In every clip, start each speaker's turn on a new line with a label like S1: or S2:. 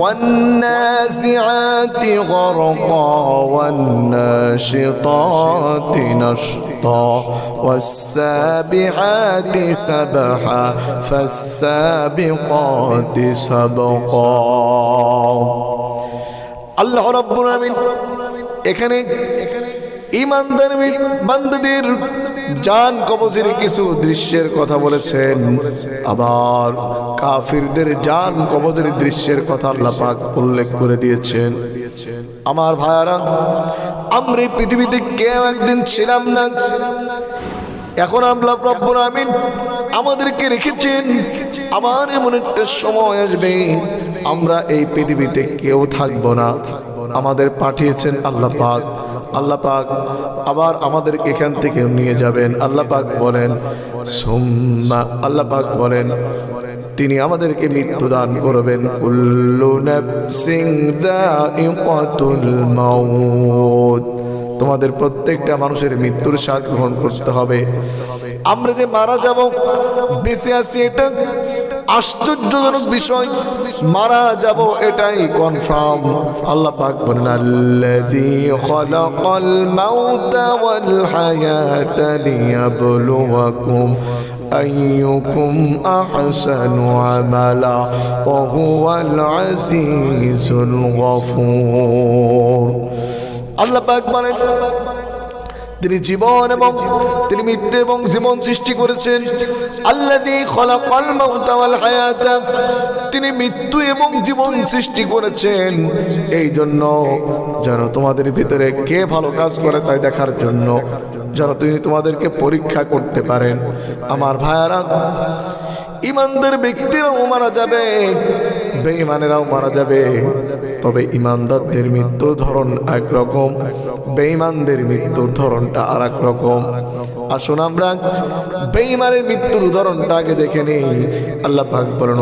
S1: والنازعات غرقا والناشطات نشطا والسابحات سبحا فالسابقات سبقا আল্লাহ রাব্বুল আলামিন এখানে ইমানদার বান্দাদের জান কবজের কিছু দৃশ্যের কথা বলেছেন, আবার কাফিরদের জান কবজের দৃশ্যের কথা আল্লাহ পাক উল্লেখ করে দিয়েছেন। আমার ভাইয়ারা, আমরা পৃথিবীতে কেউ একদিন ছিলাম না। এখন আল্লাহ রব্বুল আমিন আমাদেরকে রেখেছেন। আমার এমন একটা সময় আসবে, আমরা এই পৃথিবীতে কেউ থাকব না। আমাদের পাঠিয়েছেন আল্লাহ পাক। আল্লাহ পাক আবার আমাদেরকে এখান থেকে নিয়ে যাবেন। আল্লাহ পাক বলেন, সুম্মা আল্লাহ পাক বলেন, তিনি আমাদেরকে মৃত্যু দান করবেন। কুল্লু মাউত। তোমাদের প্রত্যেকটা মানুষের মৃত্যুর স্বাদ গ্রহণ করতে হবে। আমরা যে মারা যাব, বেঁচে আছি এটা আশ্চর্যজনক বিষয়, মারা যাব এটাই কনফার্ম আল্লাহ পাক বলেন আল্লাযী খলাকাল মাউতা ওয়াল হায়াতা লিয়াবলুয়াকুম আইয়ুকুম আহসানু আমালা, ওয়া হুয়াল আজিজুল গফুর। আল্লাহ পাক বলেন তিনি জীবন এবং তিনি মৃত্যু এবং জীবন সৃষ্টি করেছেন। হায়াতা। তিনি মৃত্যু এবং জীবন সৃষ্টি করেছেন। এই জন্য যেন তোমাদের ভিতরে কে ভালো কাজ করে তাই দেখার জন্য যেন তিনি তোমাদেরকে পরীক্ষা করতে পারেন। আমার ভাইয়ারা ইমানদার ব্যক্তিরাও মারা যাবে। বেঈমানেরাও মারা যাবে। তবে ইমানদারদের মৃত্যুর ধরন একরকম, বেঈমানদের মৃত্যুর ধরনটা আর রকম আসুন আমরা বেঈমানের মৃত্যুর উদাহরণটা আগে দেখে নেই। আল্লাহ পাক বলেন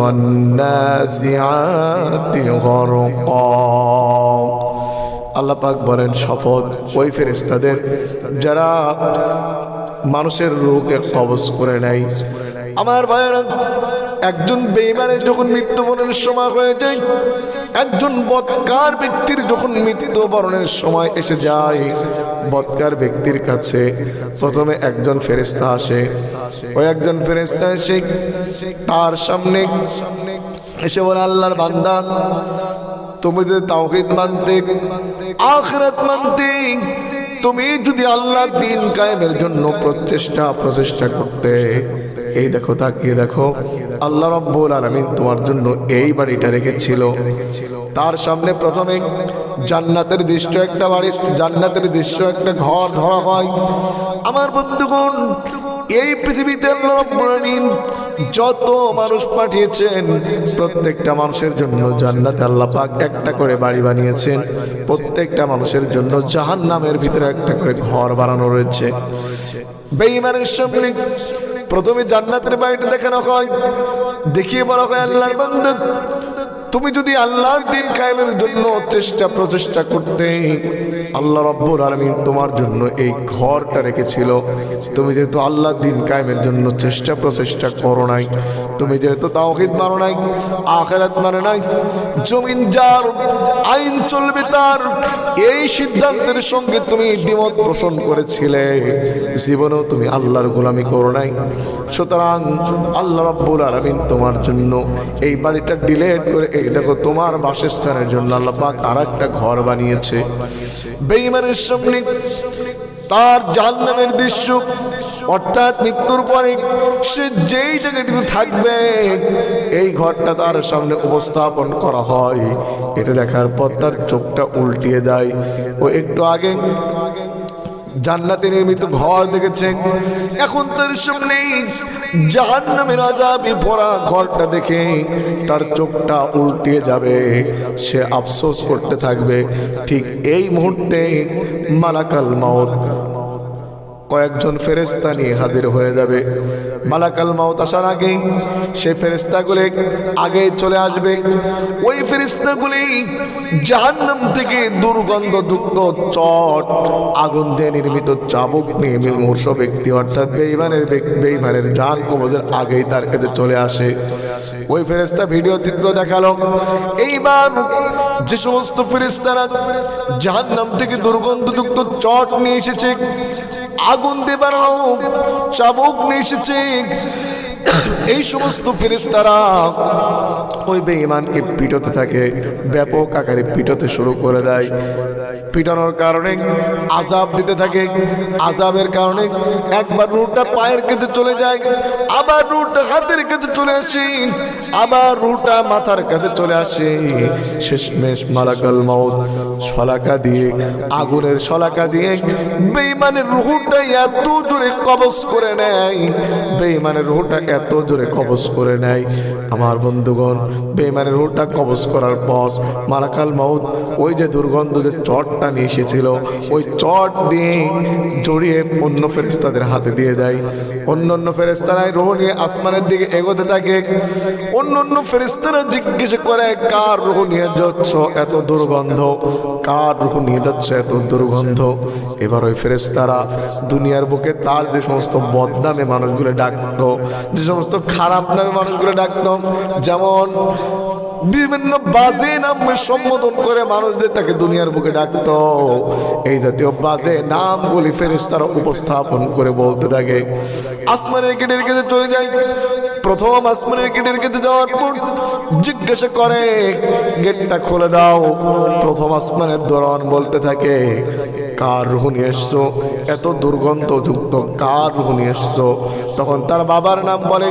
S1: আল্লাহ পাক বলেন, শপথ ওই ফেরেস্তাদের যারা মানুষের রোগের কবজ করে নেয়। আমার ভাইয়েরা একজন বেইমানের যখন মৃত্যুবরণের সময় হয়ে যায়, একজন বৎকার ব্যক্তির যখন মৃত্যুবরণের সময় এসে যায়, বৎকার ব্যক্তির কাছে প্রথমে একজন ফেরেস্তা আসে। ওই একজন ফেরেস্তা এসে তার সামনে এসে বলে, আল্লাহর বান্দা, তুমি যদি তাওহিদ মানতে, আখরাত মানতে, তুমি যদি আল্লাহ দিন কায়েমের জন্য প্রচেষ্টা প্রচেষ্টা করতে এই দেখো, তাকিয়ে দেখো। আল্লাহ রব্বুল আলামিন তোমার জন্য এই বাড়িটা রেখেছিল। তার সামনে প্রথমে জান্নাতের দৃশ্য একটা বাড়ি, জান্নাতের দৃশ্য একটা ঘর ধরা হয়। আমার বন্ধুগণ, এই পৃথিবীতে যত মানুষ পাঠিয়েছেন, প্রত্যেকটা মানুষের জন্য জান্নাতে আল্লাহ পাক একটা করে বাড়ি বানিয়েছেন। প্রত্যেকটা মানুষের জন্য জাহান্নামের ভিতরে একটা করে ঘর বানানো রয়েছে। বেঈমানের সামনে প্রথমে জান্নাতের বাড়িটা দেখানো হয় দেখিয়ে বলা হয় আল্লাহর বান্দা। তুমি যদি আল্লাহর দিন কায়েমের জন্য চেষ্টা, প্রচেষ্টা করতে, আল্লাহ রব্বুর আলমিন তোমার জন্য এই ঘরটা রেখেছিল। তুমি যেহেতু আল্লাহর দিন কায়েমের জন্য চেষ্টা, প্রচেষ্টা করো নাই, তুমি যেহেতু তাওহিদ মানো নাই, আখেরাত মানে নাই, জমিন যার আইন চলবে তার, এই সিদ্ধান্তের সঙ্গে তুমি দ্বিমত পোষণ করেছিলে। জীবনেও তুমি আল্লাহর গোলামি করো নাই। সুতরাং আল্লাহ রব্বুল আলমিন তোমার জন্য এই বাড়িটা ডিলেট করে দেখো, তোমার বাসস্থানের জন্য আল্লাহ পাক আর একটা ঘর বানিয়েছে। বেইমানের সামনে তার জাহান্নামের দৃশ্য, অর্থাৎ মৃত্যুর পরে সে যেই জায়গাটিতে থাকবে, এই ঘরটা তার সামনে উপস্থাপন করা হয়। এটা দেখার পর তার চোখটা উল্টিয়ে যায়। ও একটু আগে জান্নাতে নির্মিত ঘর দেখেছেন। এখন তার সামনে জাহান্নামের আজাবি ভরা ঘরটা দেখে তার চোখটা উল্টিয়ে যাবে। সে আফসোস করতে থাকবে, ঠিক এই মুহূর্তে মালাকাল মাউত। কয়েকজন ফেরেস্তা নিয়ে হাজির হয়ে যাবে। মালাকাল মাউত আসার আগেই সেই ফেরেস্তাগুলি আগে চলে আসবে। ওই ফেরেস্তাগুলি জাহান্নাম থেকে দুর্গন্ধ যুক্ত চট আগুন দিয়ে নির্মিত চাবুক নিয়ে মূর্ষ ব্যক্তি, অর্থাৎ বেইমানের বেইমানের জান কবজের আগেই তার কাছে চলে আসে। ওই ফেরেস্তা ভিডিও চিত্র দেখাল। এইবার যে সমস্ত ফেরেস্তারা জাহান্নাম থেকে দুর্গন্ধযুক্ত চট নিয়ে এসেছে, আগুন দিয়ে বানানো চাবুক নিয়ে এসেছে এই সমস্ত ফেরেস্তারা ওই বেঈমানকে পিটোতে থাকে, ব্যাপক আকারে পিটোতে শুরু করে দেয়। পিটানোর কারণে আজাব দিতে থাকে আজাবের কারণে একবার রুটটা পায়ের কেটে চলে যায়, আবার রুটটা হাতের কাছে চলে আসে, আবার রুটটা মাথার কাছে চলে আসে। শেষমেশ মালাকাল মাউত, শলাকা দিয়ে, আগুনের শলাকা দিয়ে বেঈমানের রুহটা এত জোরে কবজ করে নেয়। বেঈমানের রুহটা এত জোরে কবজ করে নেয়। আমার বন্ধুগণ বেঈমানের রুহটা কবজ করার পর মালাকাল মাউত ওই যে দুর্গন্ধ যে চটটা নিয়ে এসেছিল, ওই চট দিয়ে জড়িয়ে অন্য ফেরেস্তাদের হাতে দিয়ে দেয়। অন্য অন্য ফেরেস্তারাই রোহ নিয়ে আসমানের দিকে এগোতে থাকে। অন্য অন্য ফেরেস্তারা জিজ্ঞেস করে, কার রোহ নিয়ে যাচ্ছ এত দুর্গন্ধ? কার রোহ নিয়ে যাচ্ছ এত দুর্গন্ধ? এবার ওই ফেরেস্তারা দুনিয়ার বুকে তার যে সমস্ত বদনামে মানুষগুলো ডাকতো যে সমস্ত খারাপ নামে মানুষগুলো ডাকতাম যেমন বিভিন্ন বাজে নামে সম্বোধন করে মানুষদের তাকে দুনিয়ার বুকে ডাকতো। এই জাতীয় বাজে নামগুলি ফেরেস্তারা উপস্থাপন করে বলতে থাকে। আসমানের গেটের কাছে চলে যায়। প্রথম আসমানের গেটের কাছে যাওয়ার পর জিজ্ঞাসা করে, গেটটা খুলে দাও। প্রথম আসমানের দরন বলতে থাকে কার রুহ নিয়ে এসছো? এত দুর্গন্ধ যুক্ত কার রুহ নিয়ে এসছো? তখন তার বাবার নাম বলে,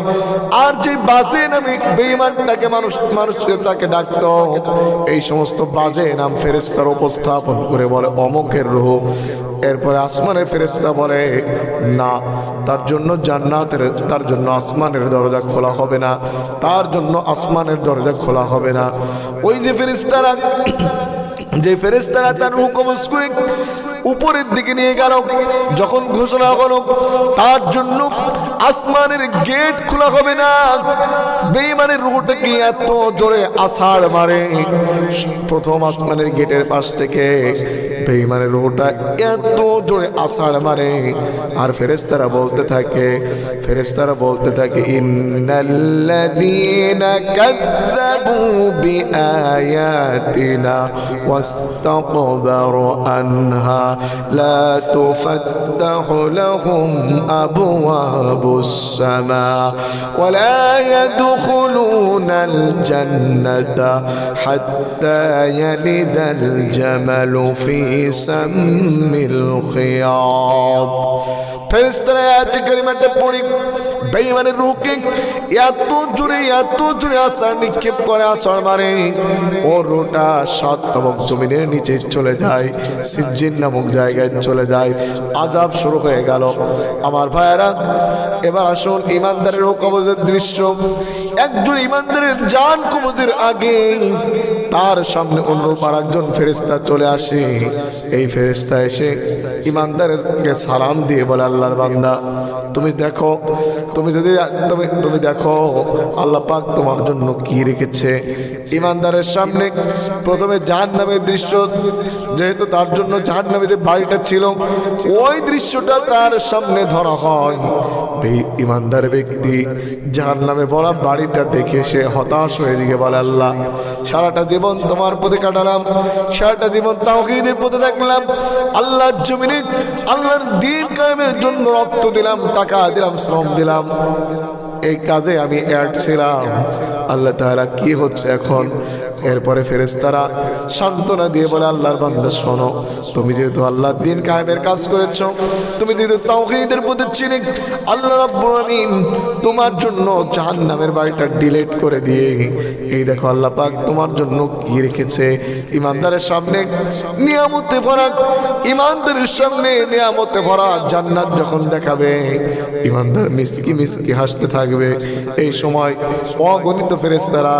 S1: আর যে বাজে নামে বেইমানটাকে মানুষ মানুষকে তাকে ডাকতো। এই সমস্ত বাজে নাম ফেরেস্তার উপস্থাপন করে বলে অমুকের রুহ। এরপরে আসমানের ফেরেস্তা বলে, না, তার জন্য জান্নাতের, তার জন্য আসমানের দরজা খোলা হবে না, তার জন্য আসমানের দরজা খোলা হবে না। ওই যে ফেরেস্তারা যে ফেরেস্তারা তার রূহ কবজ করে উপরের দিকে নিয়ে গেল। যখন ঘোষণা করো তার জন্য আসমানের গেট খোলা হবে না। বেইমানের রুটে কি এত জোরে আষাঢ় মারে। প্রথম আসমানের গেটের পাশ থেকে বেইমানের রুটা এত জোরে আষাঢ় মারে। আর ফেরেস্তারা বলতে থাকে ফেরেস্তারা বলতে থাকে, ইন্নাল্লাযীনা কাযযাবু বিআয়াতিনা ওয়াস্তাকবারু আনহা। لا تفتح لهم أبواب السماء ولا يدخلون الجنة حتى يلد الجمل في سم الخياط. پھر اس طرح آیت کریمہ বেঈমানের রূহকে এত জোরে এত জোরে আসার নিক্ষেপ করে আসার মারে। ও রোটা সাত নামক জমিনের নিচে চলে যায়, সিজ্জিন নামক জায়গায় চলে যায়। আজাব শুরু হয়ে গেল। আমার ভাইয়েরা, এবার আসুন ইমানদারের ও কবজের দৃশ্য। একজন ইমানদারের জান কবজের আগে তার সামনে অন্য আর একজন ফেরেস্তা চলে আসে। এই ফেরেস্তা এসে ইমানদারকে সালাম দিয়ে বলে, আল্লাহর বান্দা, তুমি দেখো তুমি যদি তুমি তুমি দেখো আল্লাহ পাক তোমার জন্য কি রেখেছে। ইমানদারের সামনে প্রথমে জাহান নামের দৃশ্য, যেহেতু তার জন্য জাহান নামের বাড়িটা ছিল, ওই দৃশ্যটা তার সামনে ধরা হয়। ইমানদার ব্যক্তি যার নামে বলা বাড়িটা দেখে সে হতাশ হয়ে গিয়ে বলে, আল্লাহ, সারাটা জীবন তোমার পথে কাটালাম, সারাটা জীবন তাওহীদের পথে থাকলাম, আল্লাহর জমিনে, আল্লাহর দিন কায়েমের জন্য রক্ত দিলাম, টাকা দিলাম, শ্রম দিলাম এই কাজে আমি অ্যাড ছিলাম। আল্লাহ তাহারা কি হচ্ছে এখন? এরপরে ফেরেশতারা সান্ত্বনা দিয়ে বলে, আল্লাহর বান্দা, শোনো, তুমি যেহেতু আল্লাহর দিন কায়েমের কাজ করেছ, তুমি যেহেতু তাওহীদের পথে চিনে আল্লাহ রাব্বুল আমিন তোমার জন্য জাহান্নামের বাড়িটা ডিলিট করে দিয়ে, এই দেখো আল্লাহ পাক তোমার জন্য কি রেখেছে? ইমানদারের সামনে নিয়ামতে ভরা, ইমানদারের সামনে নিয়ামতে ভরা জান্নাত যখন দেখাবে, ইমানদার মিসকি মিসকি হাসতে থাকবে। এই সময় অগণিত ফেরেশতারা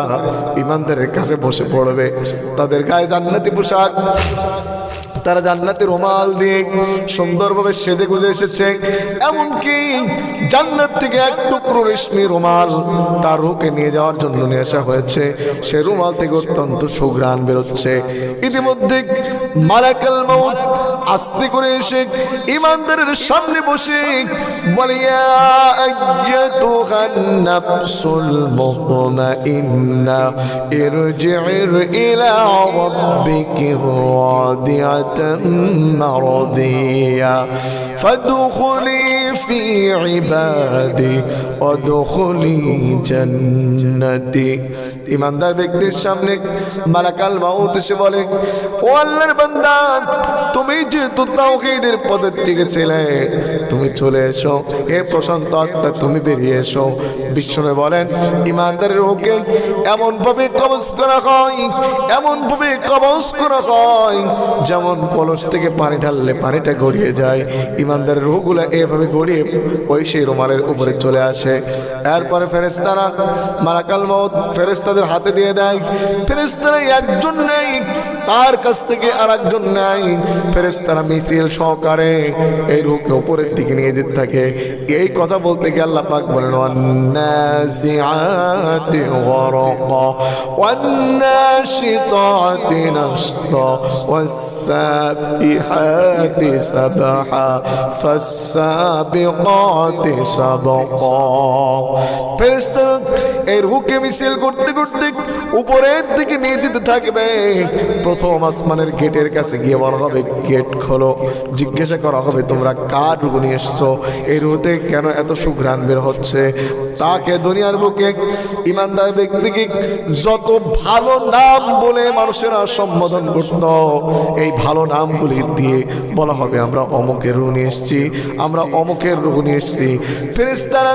S1: ইমানদারের কাছে পড়বে। তাদের গায়ে জান্নাতি পোশাক। তারা জান্নাতের রুমাল দিয়ে সুন্দরভাবে সেজে গুজে এসেছে। এমনকি জান্নাত থেকে এক টুকরো রেশমি রুমাল তার রুকে নিয়ে যাওয়ার জন্য নিয়ে আসা হয়েছে। সে রুমাল থেকে অত্যন্ত সুঘ্রাণ বেরোচ্ছে। ইতিমধ্যে মারাকাল মাউত আস্তে করে এসে ইমানদারের সামনে বসে বলে আইয়াতুহান নাফসুল মুতমাইন্না, ইরজি'র ইলা মারদিয়া فادخلي في عبادي وادخلي جنتي ইমানদার ব্যক্তির সামনে মালাকাল মাউত এসে বলে ও আল্লাহর বান্দা তুমি যেহেতু তাওহীদের পদে টিকে ছিলে তুমি চলে এসো হে প্রশান্ত আত্মা তুমি বেরিয়ে এসো বিশ্বনে বলেন ইমানদারের ওকে এমন ভাবে কবজ করা হয় এমন ভাবে কবজ করা হয় যেমন কলস থেকে পানি ঢাললে পানিটা গড়িয়ে যায় ইমানদারের রোহগুলো এভাবে গড়িয়ে ওই সেই রুমালের উপরে চলে আসে এরপরে ফেরেস্তারা মারাকাল মত ফেরেস্তাদের হাতে দিয়ে দেয় ফেরেস্তারা একজন নেই তার কাছ থেকে আর একজন নেই ফেরেস্তারা মিছিল সহকারে এই রূপকে উপরের দিকে নিয়ে যেতে থাকে এই কথা বলতে গিয়ে আল্লাহ পাক বলেন والنازعات غرقا والناشطات نشطا والسابحات سبحا فالسابقات سبقا ফেরেশতা এই রুহকে মিছিল করতে করতে উপরের দিকে নিয়ে যেতে থাকবে প্রথম আসমানের গেটের কাছে গিয়ে বলা হবে গেট খোলো জিজ্ঞাসা করা হবে তোমরা কার রুহ নিয়ে এসছো এই রুহতে কেন এত সুঘ্রাণ বের হচ্ছে তাকে দুনিয়ার বুকে ইমানদার ব্যক্তিকে যত ভালো নাম বলে মানুষেরা সম্বোধন করত এই ভালো নামগুলি দিয়ে বলা হবে, আমরা অমুকের রুহ নিয়ে এসছি, আমরা অমুকের রুহ নিয়ে এসছি। ফেরেস্তারা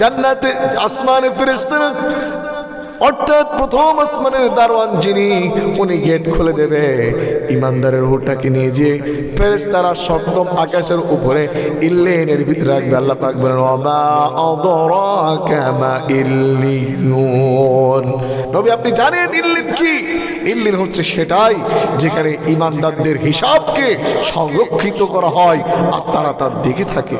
S1: জান্নাতে, আসমানে ফেরেস্তারা অর্থাৎ প্রথম আসমানের দারোয়ান যিনি, উনি গেট খুলে দেবে। ইমানদারের রুহটাকে নিয়ে যে ফেরেস তারা সপ্তম আকাশের উপরে ইল্লেনের ভিতরে রাখবে। আল্লাহ পাক বলেন ওমা আদরাকা মা ইল্লিয়ুন নবী, আপনি জানেন ইল্লিন কি? ইল্লিন হচ্ছে সেটাই যেখানে ইমানদারদের হিসাবকে সংরক্ষিত করা হয় আর তারা তার দেখে থাকে।